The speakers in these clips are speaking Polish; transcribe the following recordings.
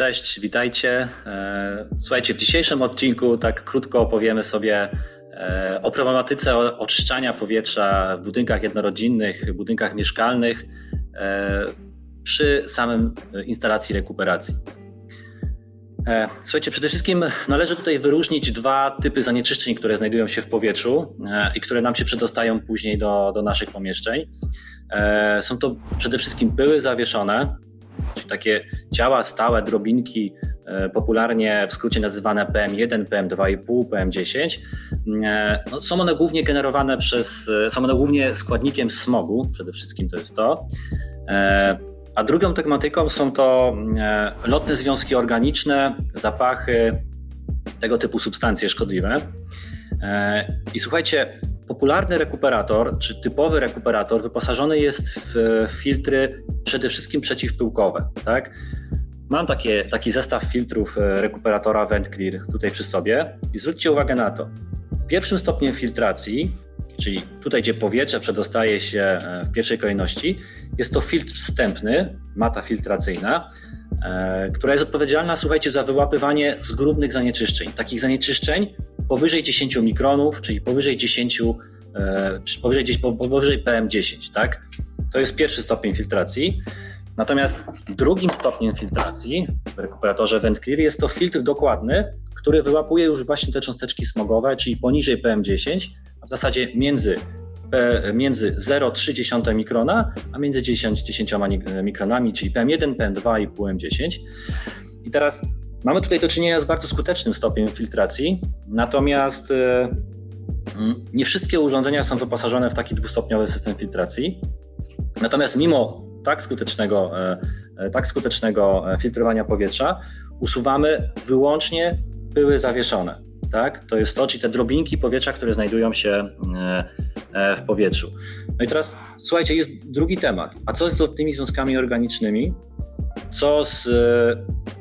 Cześć, witajcie. E, słuchajcie, w dzisiejszym odcinku tak krótko opowiemy sobie e, o problematyce oczyszczania powietrza w budynkach jednorodzinnych, budynkach mieszkalnych e, przy samym instalacji rekuperacji. Słuchajcie, przede wszystkim należy tutaj wyróżnić dwa typy zanieczyszczeń, które znajdują się w powietrzu i które nam się przedostają później do, do naszych pomieszczeń. Są to przede wszystkim pyły zawieszone, takie ciała stałe, drobinki, e, popularnie w skrócie nazywane PM1, PM2,5, PM10. No, są one głównie generowane przez, e, są one głównie składnikiem smogu, przede wszystkim to jest to. E, a drugą tematyką są to lotne związki organiczne, zapachy, tego typu substancje szkodliwe. I słuchajcie, popularny rekuperator, czy typowy rekuperator wyposażony jest w filtry przede wszystkim przeciwpyłkowe. Tak? Mam takie, taki zestaw filtrów e, rekuperatora VentClear tutaj przy sobie i zwróćcie uwagę na to. Pierwszym stopniem filtracji, czyli tutaj, gdzie powietrze przedostaje się e, w pierwszej kolejności, jest to filtr wstępny, mata filtracyjna, e, która jest odpowiedzialna, słuchajcie, za wyłapywanie zgrubnych zanieczyszczeń. Takich zanieczyszczeń powyżej 10 mikronów, czyli powyżej 10, powyżej, powyżej PM10, tak? To jest pierwszy stopień filtracji. Natomiast drugim stopniem filtracji w rekuperatorze VentClear jest to filtr dokładny, który wyłapuje już właśnie te cząsteczki smogowe, czyli poniżej PM10, a w zasadzie między, między 0,3 mikrona, a między 10, 10 mikronami, czyli PM1, PM2 i PM10. I teraz mamy tutaj do czynienia z bardzo skutecznym stopniem filtracji, natomiast e, nie wszystkie urządzenia są wyposażone w taki dwustopniowy system filtracji. Natomiast mimo tak skutecznego, e, e, tak skutecznego e, filtrowania powietrza usuwamy wyłącznie pyły zawieszone. Tak? To jest to, czyli te drobinki powietrza, które znajdują się w powietrzu. No i teraz słuchajcie, jest drugi temat. A co z tymi związkami organicznymi? Co z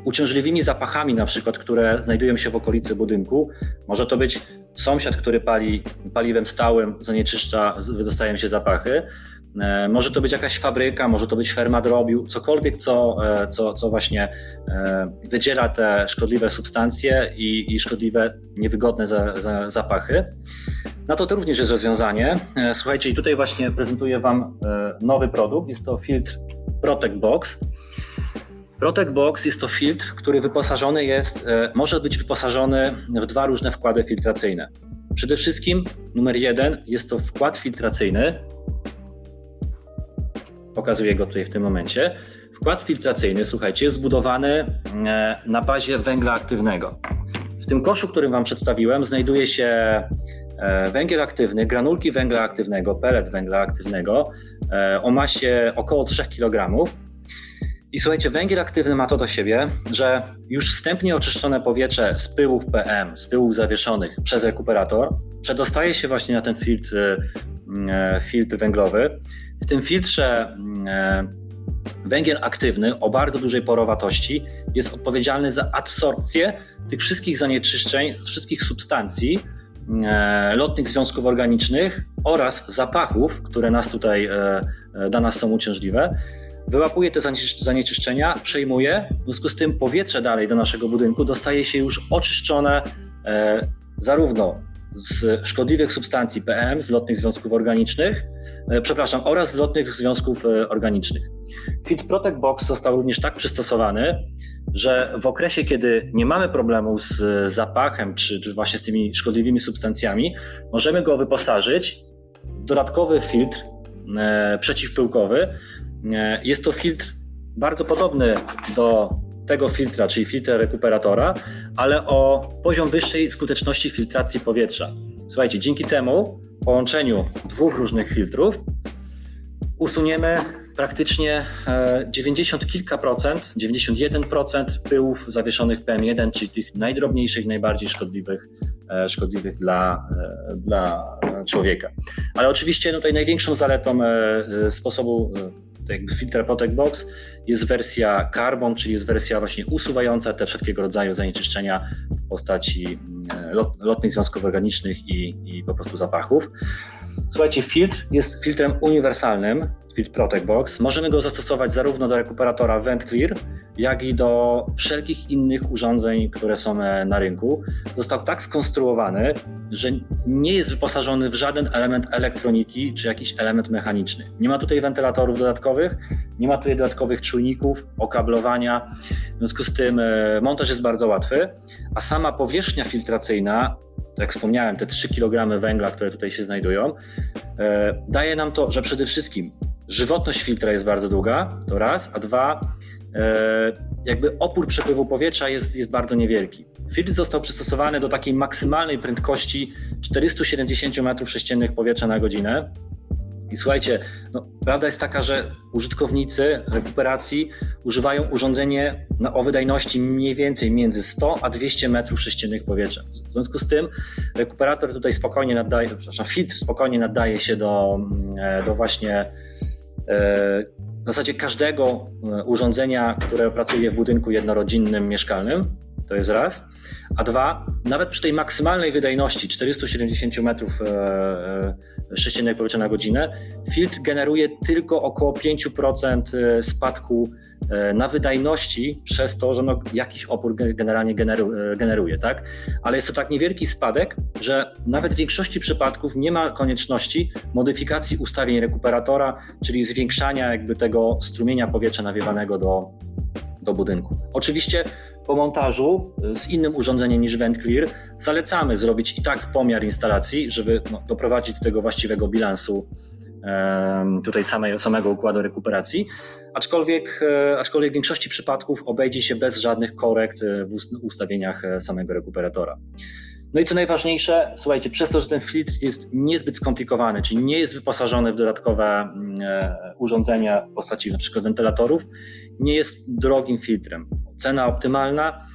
uciążliwymi zapachami, na przykład, które znajdują się w okolicy budynku? Może to być sąsiad, który pali paliwem stałym, zanieczyszcza, wydostają się zapachy. E, może to być jakaś fabryka, może to być ferma drobiu, cokolwiek, co, e, co, co właśnie e, wydziela te szkodliwe substancje i, i szkodliwe, niewygodne za, za zapachy. Na to to również jest rozwiązanie. Słuchajcie, i tutaj właśnie prezentuję Wam nowy produkt. Jest to filtr Protect Box. Protect Box jest to filtr, który wyposażony jest, może być wyposażony w dwa różne wkłady filtracyjne. Przede wszystkim numer jeden jest to wkład filtracyjny, pokazuję go tutaj w tym momencie. Wkład filtracyjny, słuchajcie, jest zbudowany e, na bazie węgla aktywnego. W tym koszu, który Wam przedstawiłem, znajduje się e, węgiel aktywny, granulki węgla aktywnego, pelet węgla aktywnego e, o masie około 3 kg. I słuchajcie, węgiel aktywny ma to do siebie, że już wstępnie oczyszczone powietrze z pyłów PM, z pyłów zawieszonych przez rekuperator, przedostaje się właśnie na ten filtr, filtr węglowy. W tym filtrze e, węgiel aktywny o bardzo dużej porowatości jest odpowiedzialny za adsorpcję tych wszystkich zanieczyszczeń, wszystkich substancji, e, lotnych związków organicznych oraz zapachów, które nas tutaj e, dla nas są uciążliwe. Wyłapuje te zanieczyszczenia, przejmuje, w związku z tym powietrze dalej do naszego budynku dostaje się już oczyszczone zarówno z szkodliwych substancji PM, z lotnych związków organicznych, e, przepraszam, oraz z lotnych związków e, organicznych. Fit Protect Box został również tak przystosowany, że w okresie, kiedy nie mamy problemu z zapachem, czy, czy właśnie z tymi szkodliwymi substancjami, możemy go wyposażyć w dodatkowy filtr e, przeciwpyłkowy. E, jest to filtr bardzo podobny do tego filtra, czyli filtra rekuperatora, ale o poziom wyższej skuteczności filtracji powietrza. Słuchajcie, dzięki temu połączeniu dwóch różnych filtrów usuniemy praktycznie 90 e, kilka procent, 91% pyłów zawieszonych PM1, czyli tych najdrobniejszych, najbardziej szkodliwych, e, szkodliwych dla, e, dla człowieka. Ale oczywiście no tutaj największą zaletą sposobu jakby filtr Protect Box jest wersja Carbon, czyli jest wersja właśnie usuwająca te wszelkiego rodzaju zanieczyszczenia w postaci mm, lot, lotnych związków organicznych i, i po prostu zapachów. Słuchajcie, filtr jest filtrem uniwersalnym, filtr Protect Box. Możemy go zastosować zarówno do rekuperatora VentClear, jak i do wszelkich innych urządzeń, które są e, na rynku. Został tak skonstruowany, że nie jest wyposażony w żaden element elektroniki czy jakiś element mechaniczny. Nie ma tutaj wentylatorów dodatkowych, nie ma tutaj dodatkowych czujników, okablowania. W związku z tym e, montaż jest bardzo łatwy, a sama powierzchnia filtracyjna, jak wspomniałem, te 3 kg węgla, które tutaj się znajdują, e, daje nam to, że przede wszystkim żywotność filtra jest bardzo długa, to raz, a dwa, e, jakby opór przepływu powietrza jest, jest bardzo niewielki. Filtr został przystosowany do takiej maksymalnej prędkości 470 m3 powietrza na godzinę. I słuchajcie, no, prawda jest taka, że użytkownicy rekuperacji używają urządzenie o wydajności mniej więcej między 100 a 200 metrów sześciennych powietrza. W związku z tym rekuperator tutaj spokojnie nadaje, przepraszam, filtr spokojnie nadaje się do, mm, do właśnie e, w zasadzie każdego e, urządzenia, które pracuje w budynku jednorodzinnym, mieszkalnym. To jest raz. A dwa, nawet przy tej maksymalnej wydajności 470 metrów e, sześciennych powietrza na godzinę, filtr generuje tylko około 5% spadku e, na wydajności przez to, że no jakiś opór generalnie generu, e, generuje, tak? Ale jest to tak niewielki spadek, że nawet w większości przypadków nie ma konieczności modyfikacji ustawień rekuperatora, czyli zwiększania jakby tego strumienia powietrza nawiewanego do, do budynku. Oczywiście po montażu z innym urządzeniem niż VentClear zalecamy zrobić i tak pomiar instalacji, żeby no, doprowadzić do tego właściwego bilansu tutaj samej, samego układu rekuperacji, aczkolwiek, e, aczkolwiek w większości przypadków obejdzie się bez żadnych korekt e, w ustawieniach e, samego rekuperatora. No i co najważniejsze, słuchajcie, przez to, że ten filtr jest niezbyt skomplikowany, czyli nie jest wyposażony w dodatkowe mm, urządzenia w postaci np. wentylatorów, nie jest drogim filtrem. Cena optymalna,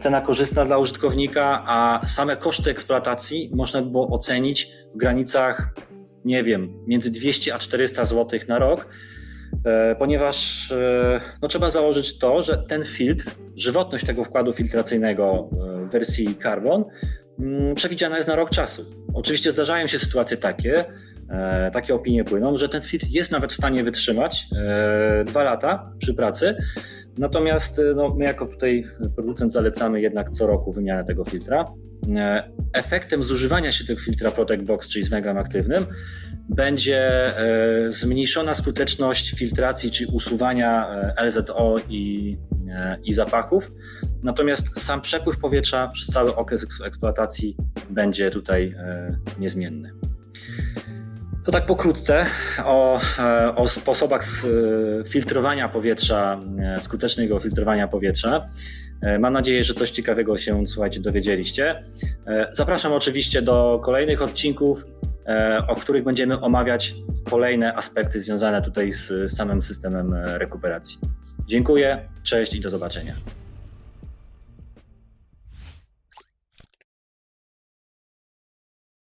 cena korzystna dla użytkownika, a same koszty eksploatacji można by było ocenić w granicach, nie wiem, między 200 a 400 zł na rok, ponieważ no, trzeba założyć to, że ten filtr, żywotność tego wkładu filtracyjnego wersji Carbon przewidziana jest na rok czasu. Oczywiście zdarzają się sytuacje takie, takie opinie płyną, że ten filtr jest nawet w stanie wytrzymać dwa lata przy pracy, natomiast no, my jako tutaj producent zalecamy jednak co roku wymianę tego filtra. Efektem zużywania się tego filtra Protect Box, czyli z węglem aktywnym, będzie zmniejszona skuteczność filtracji, czy usuwania LZO i, i zapachów. Natomiast sam przepływ powietrza przez cały okres eksploatacji będzie tutaj niezmienny. To tak pokrótce o, o sposobach filtrowania powietrza, skutecznego filtrowania powietrza. Mam nadzieję, że coś ciekawego się słuchajcie, dowiedzieliście. Zapraszam oczywiście do kolejnych odcinków, o których będziemy omawiać kolejne aspekty związane tutaj z samym systemem rekuperacji. Dziękuję, cześć i do zobaczenia.